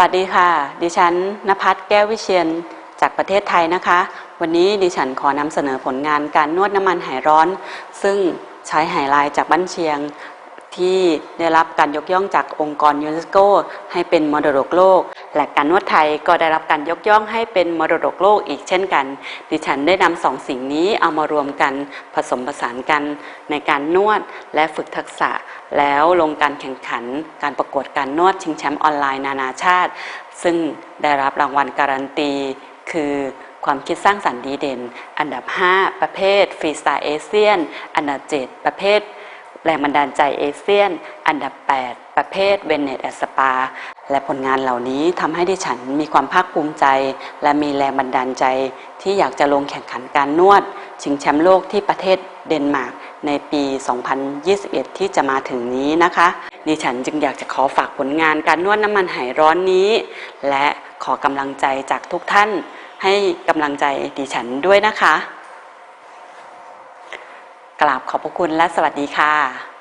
วัสดีค่ะ ดิฉันนภัสแก้ววิเชียนจากประเทศไทยนะคะ วันนี้ดิฉันขอนำเสนอผลงานการนวดน้ำมันหายร้อน ซึ่งใช้ไหลายจากบ้านเชียง ที่ได้รับการยกย่องจากองค์กรยูเนสโกให้เป็นมรดกโลก และการนวดไทยก็ได้รับการยกย่องให้เป็นมรดกโลกอีกเช่นกัน ดิฉันได้นำสองสิ่งนี้เอามารวมกันผสมผสานกันในการนวดและฝึกทักษะ แล้วลงการแข่งขันการประกวดการนวดชิงแชมป์ออนไลน์นานาชาติ ซึ่งได้รับรางวัลการันตี คือความคิดสร้างสรรค์ดีเด่น อันดับ 5 ประเภทฟรีสไตล์เอเชียน อันดับ 7 ประเภท แรงบันดาลใจเอเชียน อันดับ 8 ประเภทเวเนตแอสปา และผลงานเหล่านี้ทำให้ดิฉันมีความภาคภูมิใจ และมีแรงบันดาลใจ ที่อยากจะลงแข่งขันการนวด ชิงแชมป์โลกที่ประเทศเดนมาร์กในปี 2021 ที่จะมาถึงนี้นะคะ ดิฉันจึงอยากจะขอฝากผลงานการนวดน้ำมันไหร้อนนี้ และขอกำลังใจจากทุกท่าน ให้กำลังใจดิฉันด้วยนะคะ ราบขอบพระคุณและสวัสดีค่ะ